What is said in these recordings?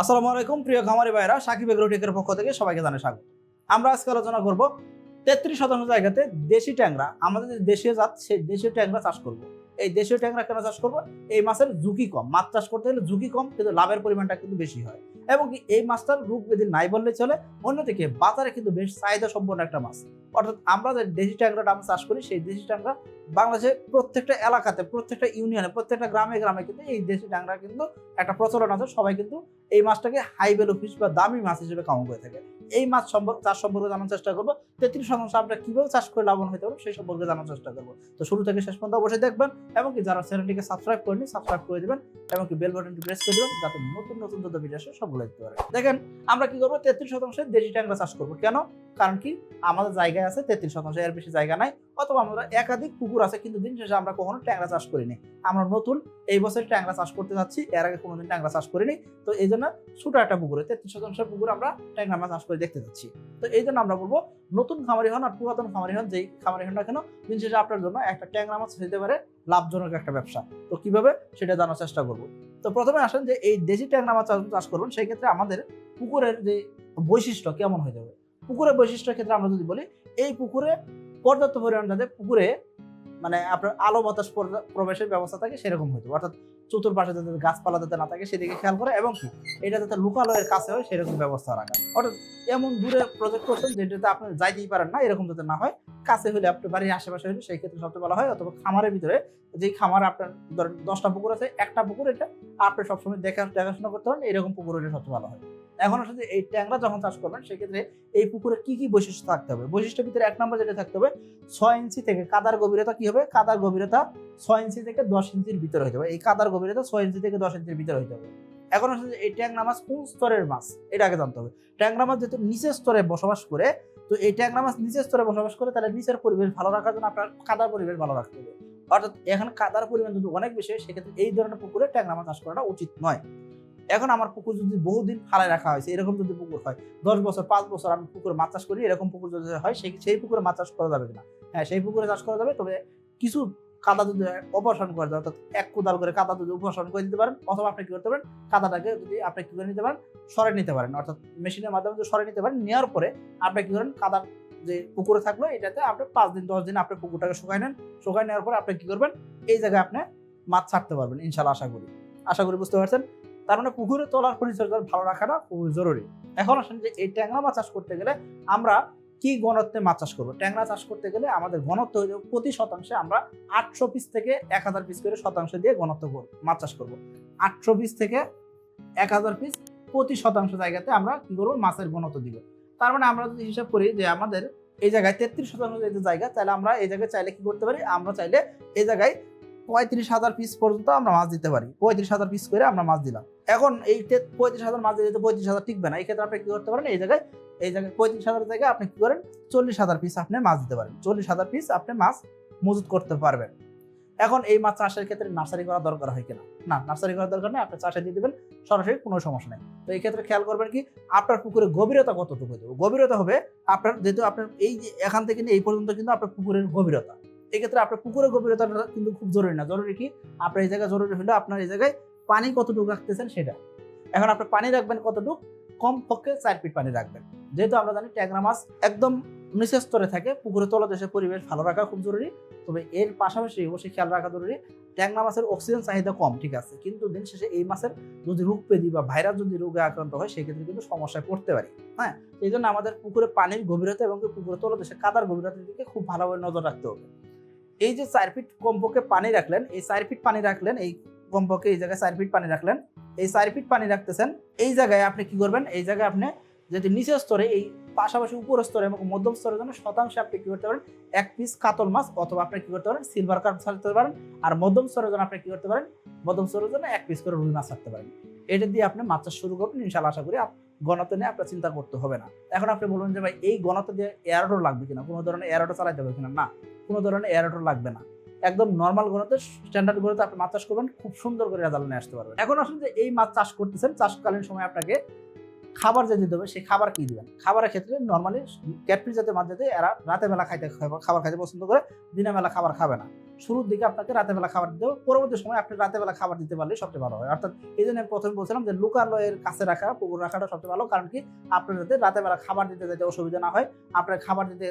আসসালামু আলাইকুম, প্রিয় খামারি ভাইরা সাকিব এগ্রোটেকের পক্ষ থেকে সবাইকে জানাই স্বাগত। আমরা আজকে আলোচনা করব তেত্রিশ শতাংশ জায়গাতে দেশি ট্যাংরা, আমাদের যে দেশীয় জাত, সেই দেশীয় ট্যাংরা চাষ করব। এই দেশীয় ট্যাংরা কেন চাষ করব? এই মাছের ঝুঁকি কম, মাছ চাষ করতে গেলে ঝুঁকি কম, কিন্তু লাভের পরিমাণটা কিন্তু বেশি হয়। এবং এই মাছটার রোগ বেদিন নাই বললে চলে, অন্যদিকে বাজারে কিন্তু বেশ চাহিদা সম্পন্ন একটা মাছ। অর্থাৎ আমরা যে দেশি ট্যাংরাটা আমরা চাষ করি, সেই দেশি ট্যাংরা বাংলাদেশের প্রত্যেকটা এলাকাতে, প্রত্যেকটা ইউনিয়নে, প্রত্যেকটা গ্রামে গ্রামে কিন্তু এই দেশি ট্যাংরা কিন্তু একটা প্রচলন আছে, সবাই কিন্তু এই মাছটাকে হাই ভ্যালু ফিশ বা দামি মাছ হিসেবে কাউন্ট করে থাকে। এই মাছ সম্পর্কে চাষ সম্পর্কে জানার চেষ্টা করব। তেত্রিশ শতাংশ আমরা কীভাবে চাষ করে লাভবান হতে পারব সেই সম্পর্কে জানার চেষ্টা করব। তো শুরু থেকে শেষ পর্যন্ত অবশ্যই দেখবেন এবং কি যারা চ্যানেলটিকে সাবস্ক্রাইব করেনি সাবস্ক্রাইব করে দেবেন এবং কি বেল বাটনটি প্রেস করে দেবেন যাতে নতুন নতুন যত ভিডিও আসে সবগুলো দেখতে পারে দেখেন, আমরা কি করব? তেত্রিশ শতাংশে দেশি ট্যাংরা চাষ করব। কেন? কারণ কি? আমাদের জায়গায় আছে তেত্রিশ শতাংশ এর বেশি জায়গা নাই। অথবা আমরা একাধিক পুকুর আছে, কিন্তু দিন শেষে আমরা কখনো ট্যাংরা চাষ করিনি। আমরা নতুন এই বছর ট্যাংরা চাষ করতে যাচ্ছি, এর আগে কোনোদিন ট্যাংরা চাষ করিনি। তো এই জন্য ছোট একটা পুকুরে, তেত্রিশ শতাংশ পুকুর আমরা ট্যাংরা মাছ চাষ করে দেখতে যাচ্ছি। তো এই জন্য আমরা বলব, নতুন খামারি হন আর পুরাতন খামারি হন, যেই খামারি হন না কেন, দিন শেষে আপনার জন্য একটা ট্যাংরা মাছ হতে পারে লাভজনক একটা ব্যবসা। তো কীভাবে? সেটা জানার চেষ্টা করব। তো প্রথমে আসেন যে এই দেশি ট্যাংরা মাছ চাষ- করবেন সেই ক্ষেত্রে আমাদের পুকুরের যে বৈশিষ্ট্য কেমন হয়ে যাবে পুকুরের বৈশিষ্ট্যের ক্ষেত্রে আমরা যদি বলি, এই পুকুরে পর্যাপ্ত পরিমাণ যাতে পুকুরে মানে আপনার আলো বাতাস প্রবেশের ব্যবস্থা থাকে সেরকম হইতো অর্থাৎ চতুর্পাশে যাতে গাছপালা যাতে না থাকে সেদিকে খেয়াল করা এবং কি এটা যাতে লোকালয়ের কাছে হয় সেরকম ব্যবস্থা রাখা। অর্থাৎ এমন দূরে প্রজেক্ট করছেন যেটাতে আপনি যাইতেই পারেন না, এরকম যাতে না হয়। কাছে হলে আপনার বাড়ির আশেপাশে হলে সেই ক্ষেত্রে সবচেয়ে ভালো হয়। অথবা খামারের ভিতরে যেই খামার আপনার ধরেন দশটা পুকুর আছে, একটা পুকুর এটা আপনি সবসময় দেখা দেখাশোনা করতে পারেন, এরকম পুকুর হলে সবচেয়ে ভালো হয়। এখন আসলে এই ট্যাংরা যখন চাষ করবেন, সেক্ষেত্রে এই পুকুরে কি কি বৈশিষ্ট্য থাকতে হবে? বৈশিষ্ট্যের ভিতরে এক নম্বর যেটা থাকতে হবে, ছয় ইঞ্চি থেকে কাদার গভীরতা কি হবে? কাদার গভীরতা ছয় ইঞ্চি থেকে দশ ইঞ্চির ভিতরে হতে হবে। এই কাদার গভীরতা ছয় ইঞ্চি থেকে দশ ইঞ্চির ভিতরে হতে হবে। এখন আসলে এই ট্যাংরা মাছ কোন স্তরের মাছ? এটা আগে জানতে হবে। ট্যাংরা মাছ যেহেতু নিচের স্তরে বসবাস করে, তো এই ট্যাংরা মাছ নিচের স্তরে বসবাস করে, তাহলে নিচের পরিবেশ ভালো রাখার জন্য আপনার কাদার পরিবেশ ভালো রাখতে হবে। অর্থাৎ এখন কাদার পরিমাণ যদি অনেক বেশি হয়, সেক্ষেত্রে এই ধরনের পুকুরে ট্যাংরা মাছ চাষ করাটা উচিত নয়। এখন আমার পুকুর যদি বহুদিন ফালায় রাখা হয়েছে, এরকম যদি পুকুর হয়, দশ বছর, পাঁচ বছর আমি পুকুরে মাছ চাষ করি, এরকম পুকুর যদি হয় সেই সেই পুকুরে মাছ চাষ করা যাবে কিনা? হ্যাঁ সেই পুকুরে চাষ করা যাবে, তবে কিছু কাদা যদি অপসারণ করে যায় অর্থাৎ এক কোদাল করে কাদা যদি অপসারণ করে দিতে পারেন, অথবা আপনি কি করতে পারেন, কাদাটাকে যদি আপনি কি করে নিতে পারেন সরে নিতে পারেন, অর্থাৎ মেশিনের মাধ্যমে যদি সরে নিতে পারেন, নেওয়ার পরে আপনি কি করেন কাদার যে পুকুরে থাকল, এটাতে আপনি পাঁচ দিন, দশ দিন আপনি পুকুরটাকে শুকাই নেন শুকাই নেওয়ার পরে আপনি কি করবেন, এই জায়গায় আপনি মাছ ছাড়তে পারবেন ইনশাল্লাহ আশা করি। আশা করি বুঝতে পারছেন? তার মানে পুকুরে তোলার পরিচর্যা ভালো রাখাটা খুবই জরুরি। এখন আসেন যে এই ট্যাংরা মাছ চাষ করতে গেলে আমরা কি ঘনত্বে মাছ চাষ করব? ট্যাংরা চাষ করতে গেলে আমাদের যাবে প্রতি শতাংশে আমরা আটশো পিস থেকে এক হাজার পিস করে শতাংশ দিয়ে ঘনত্ব করব মাছ চাষ করব। আটশো পিস থেকে এক হাজার পিস প্রতি শতাংশ জায়গাতে আমরা কি করব? মাছের ঘনত্ব দিব। তার মানে আমরা যদি হিসাব করি যে আমাদের এই জায়গায় তেত্রিশ শতাংশ জায়গা, তাহলে আমরা এই জায়গায় চাইলে কি করতে পারি? আমরা চাইলে এই জায়গায় পঁয়ত্রিশ হাজার পিস পর্যন্ত আমরা মাছ দিতে পারি। পঁয়ত্রিশ হাজার পিস করে আমরা মাছ দিলাম। এখন এই পঁয়ত্রিশ হাজার মাছ দিতে পঁয়ত্রিশ হাজার টিকবে না। এই ক্ষেত্রে আপনি কি করতে পারেন? এই জায়গায় এই জায়গায় পঁয়ত্রিশ হাজার জায়গায় আপনি কি করেন? চল্লিশ হাজার পিস আপনি মাছ দিতে পারেন। চল্লিশ হাজার পিস আপনি মাছ মজুত করতে পারবেন। এখন এই মাছ চাষের ক্ষেত্রে নার্সারি করা দরকার হয় কিনা? না, নার্সারি করার দরকার নেই। আপনি চাষে দিয়ে দেবেন, সরাসরি কোনো সমস্যা নেই। তো এই ক্ষেত্রে খেয়াল করবেন কি, আপনার পুকুরের গভীরতা কতটুকু দেবো গভীরতা হবে আপনার, যেহেতু আপনার এই এখান থেকে এই পর্যন্ত কিন্তু আপনার পুকুরের গভীরতা। এক্ষেত্রে আপনার পুকুরের গভীরতাটা কিন্তু খুব জরুরি না। জরুরি কি? আপনার এই জায়গায় জরুরি হলে আপনার এই জায়গায় পানি কতটুকু রাখতেছেন সেটা। এখন আপনি পানি রাখবেন কতটুকু? কম পক্ষে চার ফিট পানি রাখবেন। যেহেতু আমরা জানি ট্যাংরা মাছ একদম নিচের স্তরে থাকে পুকুরে তলদেশে পরিবেশ ভালো রাখা খুব জরুরি। তবে এর পাশাপাশি অবশ্যই খেয়াল রাখা জরুরি, ট্যাংরা মাছের অক্সিজেন চাহিদা কম, ঠিক আছে? কিন্তু দিন শেষে এই মাছের যদি রোগ পেদি বা ভাইরাস যদি রোগে আক্রান্ত হয়, সেক্ষেত্রে কিন্তু সমস্যায় পড়তে পারি হ্যাঁ? এই জন্য আমাদের পুকুরে পানির গভীরতা এবং পুকুরের পুকুরে তলদেশে কাদার গভীরতার দিকে খুব ভালোভাবে নজর রাখতে হবে। এই যে চার ফিট কমপক্ষে পানি রাখলেন, এই চার ফিট পানি রাখলেন, এই কমপক্ষে এই জায়গায় চার ফিট পানি রাখলেন। এই চার ফিট পানি রাখতেছেন, এই জায়গায় আপনি কি করবেন? এই জায়গায় আপনি যদি নিচের স্তরে, এই পাশাপাশি উপর স্তরে এবং মধ্যম স্তরের জন্য শতাংশে আপনি কি করতে পারেন? এক পিস কাতল মাছ অথবা আপনি কি করতে পারেন? সিলভার কার্প ছাড়তে পারেন। আর মধ্যম স্তরের জন্য আপনি কি করতে পারেন? মধ্যম স্তরের জন্য এক পিস করে রুই মাছ ছাড়তে পারেন। এটা দিয়ে আপনি চাষ শুরু করবেন ইনশাল্লাহ আশা করি গণত নিয়ে আপনার চিন্তা করতে হবে না। এখন আপনি বলুন যে ভাই, এই গণত দিয়ে এয়ারটো লাগবে কিনা? কোনো ধরনের এয়ারটো চালাতে হবে কিনা? না, কোনো ধরনের এয়ারটো লাগবে না। একদম নর্মাল গণতে স্ট্যান্ডার্ড গণতে আপনি মাছ চাষ করবেন, খুব সুন্দর করে রেজাল্ট নিয়ে আসতে পারবেন। এখন আসলে যে এই মাছ চাষ করতেছেন, চাষকালীন সময় আপনাকে খাবার যে দিতে হবে, সেই খাবার কি দিবেন? খাবারের ক্ষেত্রে নর্মালি ক্যাটফিস জাতীয় মাছ জাতীয় এরা রাতে বেলা খাইতে খাবার খাইতে পছন্দ করে, দিনের বেলা খাবার খাবে না। শুরুর দিকে আপনাকে রাতে বেলা খাবার দিতে হবে, পরবর্তী সময় আপনি রাতে বেলা খাবার দিতে পারলে সবচেয়ে ভালো হয়। অর্থাৎ এই জন্য আমি প্রথমে বলছিলাম যে লোকালয়ের কাছে রাখা, পুকুর রাখাটা সবচেয়ে ভালো, কারণ কি আপনার যাতে রাতে বেলা খাবার দিতে যাতে অসুবিধা না হয়, আপনার খাবার দিতে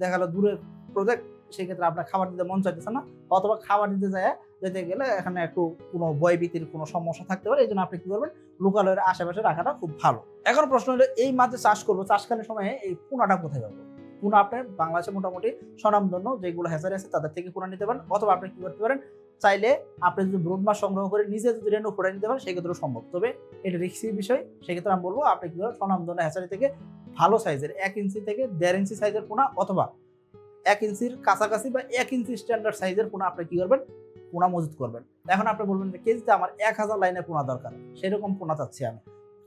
দেখা গেলো দূরে প্রজেক্ট সেক্ষেত্রে আপনার খাবার দিতে মন চাইতেছে না, অথবা খাবার দিতে যায়, যেতে গেলে এখানে একটু কোনো বয়বীতির কোনো সমস্যা থাকতে পারে এই জন্য আপনি কী করবেন? লোকালয়ের আশেপাশে রাখাটা খুব ভালো। এখন প্রশ্ন হলো, এই মাঝে চাষ করব, চাষকালীন সময়ে এই পোনাটা কোথায় পাবো? পোনা আপনি বাংলাদেশে মোটামুটি স্বনামধন্য যেগুলো হ্যাচারি আছে, তাদের থেকে পোনা নিতে পারেন, অথবা আপনি কী করতে পারেন, চাইলে আপনি যদি ব্রুড মাছ সংগ্রহ করে নিজে যদি রেনু করে নিতে পারেন, সেক্ষেত্রেও সম্ভব। তবে এটা রিক্সি বিষয়, সেক্ষেত্রে আমি বলব, আপনি কি করবেন, স্বনামধন্য হ্যাচারি থেকে ভালো সাইজের এক ইঞ্চি থেকে দেড় ইঞ্চি সাইজের পোনা, অথবা এক ইঞ্চির কাছাকাছি বা এক ইঞ্চি স্ট্যান্ডার্ড সাইজের পোনা আপনি কি করবেন? পোনা মজুত করবেন। এখন আপনি বলবেন যে কেজিতে আমার এক হাজার লাইনে পোনা দরকার। সেরকম পোনা চাচ্ছি আমি।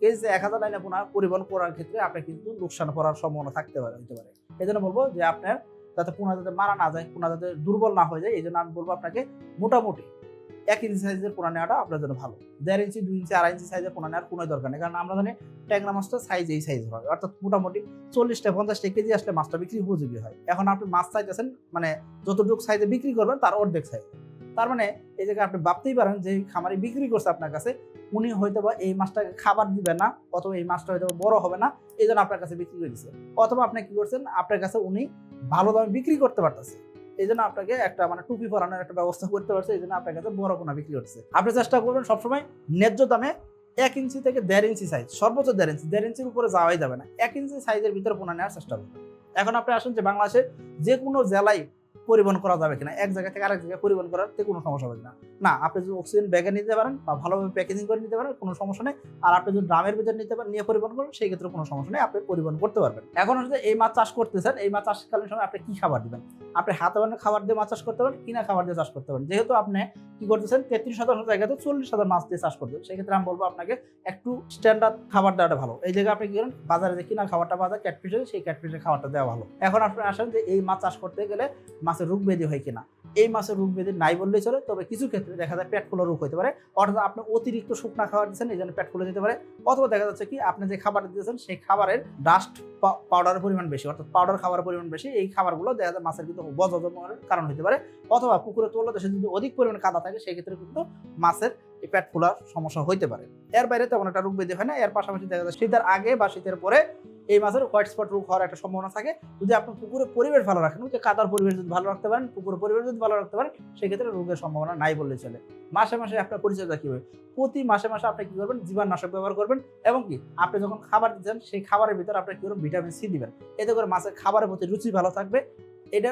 কেজিতে এক হাজার লাইনে পোনা পরিবহন করার ক্ষেত্রে আপনি কিন্তু লোকসান করার সম্ভাবনা থাকতে পারে হতে পারে। এই জন্য বলব যে আপনার যাতে পোনা যাতে মারা না যায়, পোনা যাতে দুর্বল না হয়ে যায় এই জন্য আমি বলব আপনাকে মোটামুটি এক ইঞ্চি সাইজের পোনা নেওয়াটা আপনার জন্য ভালো। দেড় ইঞ্চি দুই ইঞ্চি আড়াই ইঞ্চি সাইজের পোনা নেওয়ার কোনো দরকার নেই। কারণ আমরা জানি ট্যাংরা মাছটা সাইজ এই সাইজ হয়। অর্থাৎ মোটামুটি চল্লিশটা, পঞ্চাশটা কেজি আসলে মাছটা বিক্রি উপযোগী হয়। এখন আপনি মাছ চাইতেছেন মানে যতটুকু সাইজে বিক্রি করবেন, তার অর্ধেক সাইজ তার মানে এই জায়গায় আপনি ভাবতেই পারেন যে খামারি বিক্রি করছে আপনার কাছে, উনি হয়তো বা এই মাছটাকে খাবার দিবে না, অথবা এই মাছটা হয়তো বড় হবে না, এই জন্য আপনার কাছে বিক্রি করে দিচ্ছে অথবা আপনি কি করছেন, আপনার কাছে উনি ভালো দামে বিক্রি করতে পারতেছে। এই জন্য আপনাকে একটা মানে টুপি পরানোর একটা ব্যবস্থা করতে পারছে এই জন্য আপনার কাছে বড় পোনা বিক্রি হচ্ছে। আপনি চেষ্টা করবেন সবসময় ন্যায্য দামে এক ইঞ্চি থেকে দেড় ইঞ্চি সাইজ সর্বোচ্চ দেড় ইঞ্চি, দেড় ইঞ্চির উপরে যাওয়াই যাবে না। এক ইঞ্চি সাইজের ভিতরে পোনা নেওয়ার চেষ্টা করবেন এখন আপনি আসুন যে বাংলাদেশে যে কোনো জেলায় পরিবহন করা যাবে কিনা? এক জায়গা থেকে আরেক জায়গায় পরিবহন করাতে কোনো সমস্যা হবে না। না, আপনি যদি অক্সিজেন ব্যাগে নিতে পারেন বা ভালোভাবে প্যাকেজিং করে নিতে পারেন, কোনো সমস্যা নেই। আর আপনি যদি ড্রামের ভিতরে নিতে পারেন, নিয়ে পরিবহন করেন, সেই ক্ষেত্রে কোনো সমস্যা নেই। আপনি পরিবহন করতে পারবেন। এখন হচ্ছে এই মাছ চাষ করতেছেন এই মাছ চাষকালীন সময় আপনি কি খাবার দিবেন? আপনি হাতে বানানো খাবার দিয়ে মাছ চাষ করতে পারেন, কিনা খাবার দিয়ে চাষ করতে পারেন। যেহেতু আপনি কি করতেছেন, তেত্রিশ শতাংশ জায়গাতে চল্লিশ হাজার মাছ দিয়ে চাষ করবেন সেক্ষেত্রে আমি বলব আপনাকে একটু স্ট্যান্ডার্ড খাবার দেওয়াটা ভালো। এই জায়গায় আপনি কি করেন, বাজারে যে কিনা খাবারটা বাজার ক্যাটফিসের সেই ক্যাটফিসের খাবারটা দেওয়া ভালো। এখন আপনি আসেন যে এই মাছ চাষ করতে গেলে মাছের রোগ ব্যাধি হয় কিনা? এই মাছের রোগ ব্যাধি নাই বললেই চলে, তবে কিছু ক্ষেত্রে দেখা যায় পেট ফুলো রোগ হতে পারে। অর্থাৎ আপনি অতিরিক্ত শুকনা খাবার দিচ্ছেন এই জন্য পেট ফুলে যেতে পারে। অথবা দেখা যাচ্ছে কি, আপনি যে খাবার দিয়েছেন, সেই খাবারের ডাস্ট পাউডারের পরিমাণ বেশি, অর্থাৎ পাউডার খাবারের পরিমাণ বেশি, এই খাবারগুলো দেখা যায় মাছের কিন্তু বজমের কারণ হতে পারে। অথবা পুকুরে তোলা দেশে যদি অধিক পরিমাণে কাদা থাকে, সেই ক্ষেত্রে কিন্তু মাছের এই পেট ফোলার সমস্যা হইতে পারে। এর বাইরে তেমন একটা রোগ ব্যাধি হয় না। এর পাশাপাশি দেখা যায় শীতের আগে বা শীতের পরে এই মাছের হোয়াইট স্পট রোগ হওয়ার একটা সম্ভাবনা থাকে। যদি আপনি পুকুরের পরিবেশ ভালো রাখেন যে কাদার পরিবেশ যদি ভালো রাখতে পারেন পুকুরের পরিবেশ যদি ভালো রাখতে পারেন, সেক্ষেত্রে রোগের সম্ভাবনা নাই বললে চলে। মাসে মাসে আপনার পরিচর্যা কী হবে প্রতি মাসে মাসে আপনি কী করবেন? জীবাণুনাশক ব্যবহার করবেন এবং কি, আপনি যখন খাবার দিচ্ছেন সেই খাবারের ভিতরে আপনি কী করবেন? ভিটামিন সি দিবেন। এতে করে মাছের খাবারের প্রতি রুচি ভালো থাকবে। এটা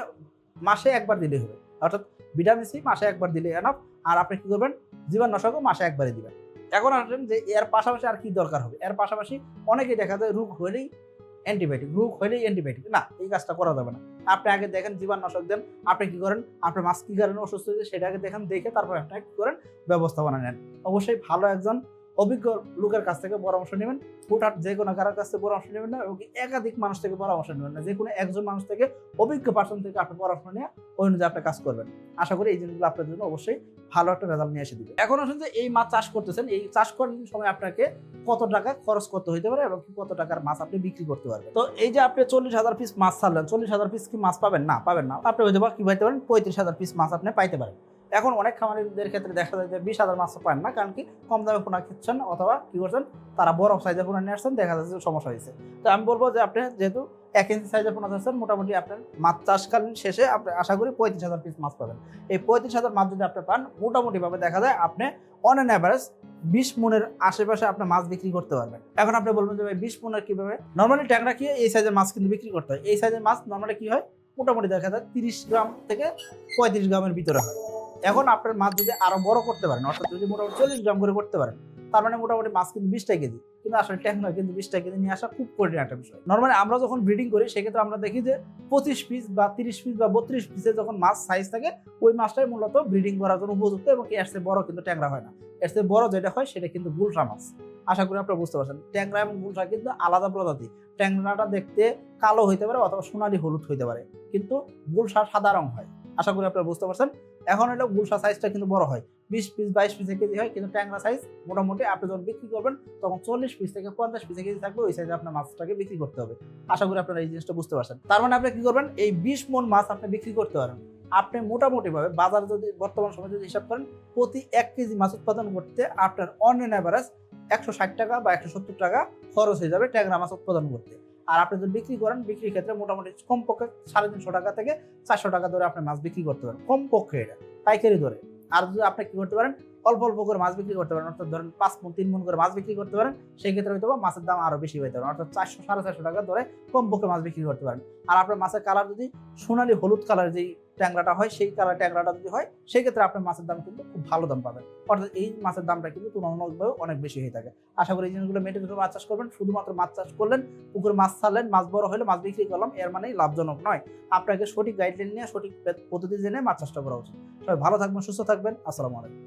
মাসে একবার দিলেই হবে। অর্থাৎ ভিটামিন সি মাসে একবার দিলে এনাফ আর আপনি কী করবেন? জীবাণুনাশকও মাসে একবারই দিবেন। এখন আসেন যে এর পাশাপাশি আর কি দরকার হবে? এর পাশাপাশি অনেকেই দেখা যায় রোগ হলেই অ্যান্টিবায়োটিক, রোগ হলেই অ্যান্টিবায়োটিক। না, এই কাজটা করা যাবে না। আপনি আগে দেখেন জীবাণুনাশক দেন, আপনি কি করেন? আপনার মাছ কি কারণে অসুস্থ হয়েছে সেটা আগে দেখেন, দেখে তারপর আপনি কি করেন? ব্যবস্থাপনা নেন। অবশ্যই ভালো একজন অভিজ্ঞ লোকের কাছ থেকে পরামর্শ নেবেন, হুটহাট যে কোনো কারোর কাছ থেকে পরামর্শ নেবেন না এবং একাধিক মানুষ থেকে পরামর্শ নেবেন না। যে কোনো একজন মানুষ থেকে, অভিজ্ঞ পার্সন থেকে আপনি পরামর্শ নিয়ে ওই অনুযায়ী আপনি কাজ করবেন। আশা করি এই জিনিসগুলো আপনার জন্য অবশ্যই ভালো একটা রেজাল্ট নিয়ে এসে দিবে এখন আসুন যে এই মাছ চাষ করতেছেন, এই চাষ করার সময় আপনাকে কত টাকা খরচ করতে হইতে পারে এবং কত টাকার মাছ আপনি বিক্রি করতে পারবেন? তো এই যে আপনি চল্লিশ হাজার পিস মাছ ছাড়লেন, চল্লিশ হাজার পিস কি মাছ পাবেন? না পাবেন না। আপনি হয়তো বা কি পাইতে পারেন? পঁয়ত্রিশ হাজার পিস মাছ আপনি পাইতে পারেন। এখন অনেক খামারিদের ক্ষেত্রে দেখা যায় যে বিশ হাজার মাছ পান না, কারণ কি কম দামে পোনা খেচ্ছেন অথবা কি করছেন, তারা বরফ সাইজের পোনা নিয়ে আসছেন, দেখা যাচ্ছে সমস্যা হয়েছে তো আমি বলব যে আপনি যেহেতু এক ইঞ্চি সাইজের পোনা চাচ্ছেন মোটামুটি আপনার মাছ চাষকালীন শেষে আপনি আশা করি পঁয়ত্রিশ হাজার পিস মাছ পাবেন। এই পঁয়ত্রিশ হাজার মাছ যদি আপনি পান, মোটামুটিভাবে দেখা যায় আপনি অন অ্যান অ্যাভারেজ বিশ মনের আশেপাশে আপনি মাছ বিক্রি করতে পারবেন। এখন আপনি বলবেন যে ভাই, বিশ মনের কীভাবে? নর্মালি ট্যাংরা কি এই সাইজের মাছ কিন্তু বিক্রি করতে হয়। এই সাইজের মাছ নর্মালি কি হয়? মোটামুটি দেখা যায় তিরিশ গ্রাম থেকে পঁয়ত্রিশ গ্রামের ভিতরে হয়। এখন আপনার মাছ যদি আরও বড় করতে পারেন, অর্থাৎ যদি মোটামুটি চল্লিশ গ্রাম করে করতে পারেন, তার মানে মোটামুটি মাছ কিন্তু বিশটা কেজি। কিন্তু আসলে ট্যাঙ্ক কিন্তু বিশটা কেজি নিয়ে আসা খুব কঠিন একটা বিষয়। নর্মালি আমরা যখন ব্রিডিং করি, সেক্ষেত্রে আমরা দেখি যে পঁচিশ পিস বা তিরিশ পিস বা বত্রিশ পিসের যখন মাছ সাইজ থাকে, ওই মাছটাই মূলত ব্রিডিং করার জন্য উপযুক্ত এবং এর চেয়ে বড় কিন্তু ট্যাংরা হয় না। এর চেয়ে বড় যেটা হয়, সেটা কিন্তু গুলশা মাছ। আশা করি আপনারা বুঝতে পারছেন। ট্যাংরা এবং গুলশা কিন্তু আলাদা প্রজাতি। ট্যাংরাটা দেখতে কালো হইতে পারে অথবা সোনালি হলুদ হইতে পারে, কিন্তু গুলশা সাদা রং হয়। আশা করি আপনারা বুঝতে পারছেন। এখন হলো গুলশা সাইজটা কিন্তু বড় হয়। বিশ পিস বাইশ পিসে কেজি হয়, কিন্তু ট্যাংরা সাইজ মোটামুটি আপনি যখন বিক্রি করবেন, তখন চল্লিশ পিস থেকে পঞ্চাশ পিসে কেজি থাকবে, ওই সাইজে আপনার মাছটাকে বিক্রি করতে হবে। আশা করি আপনারা এই জিনিসটা বুঝতে পারছেন। তার মানে আপনি কি করবেন, এই বিশ মন মাছ আপনি বিক্রি করতে পারেন। আপনি মোটামুটি ভাবে বাজারে যদি বর্তমান সময় যদি হিসাব করেন, প্রতি এক কেজি মাছ উৎপাদন করতে আপনার অনলাইন অ্যাভারেজ একশো ষাট টাকা বা একশো সত্তর টাকা খরচ হয়ে যাবে ট্যাংরা মাছ উৎপাদন করতে। আর আপনি যদি বিক্রি করেন, বিক্রির ক্ষেত্রে মোটামুটি কমপক্ষে সাড়ে তিনশো টাকা থেকে চারশো টাকা ধরে আপনি মাছ বিক্রি করতে পারেন, কমপক্ষে এটা, পাইকারি ধরে। আর যদি আপনি কি করতে পারেন, অল্প অল্প করে মাছ বিক্রি করতে পারেন, অর্থাৎ ধরেন পাঁচ মন তিন মন করে মাছ বিক্রি করতে পারেন, সেই ক্ষেত্রে হয়তো মাছের দাম আরও বেশি হইতে পারে, অর্থাৎ চারশো, সাড়ে চারশো টাকা ধরে কমপক্ষে মাছ বিক্রি করতে পারেন। আর আপনার মাছের কালার যদি সোনালি হলুদ কালার যেই ট্যাংরাটা হয়, সেই কালার ট্যাংরাটা যদি হয় সেই ক্ষেত্রে আপনার মাছের দাম কিন্তু খুব ভালো দাম পাবেন। অর্থাৎ এই মাছের দামটা কিন্তু তুলনামূলকভাবে অনেক বেশি হয়ে থাকে। আশা করি এই জিনিসগুলো মেটে মাছ চাষ করবেন। শুধুমাত্র মাছ চাষ করলেন, পুকুরে মাছ ছাড়লেন, মাছ বড় হলে মাছ বিক্রি করলাম, এর মানে লাভজনক নয়। আপনাকে সঠিক গাইডলাইন নিয়ে, সঠিক পদ্ধতি জেনে মাছ চাষটা করা উচিত। সবাই ভালো থাকবেন, সুস্থ থাকবেন। আসসালামু আলাইকুম।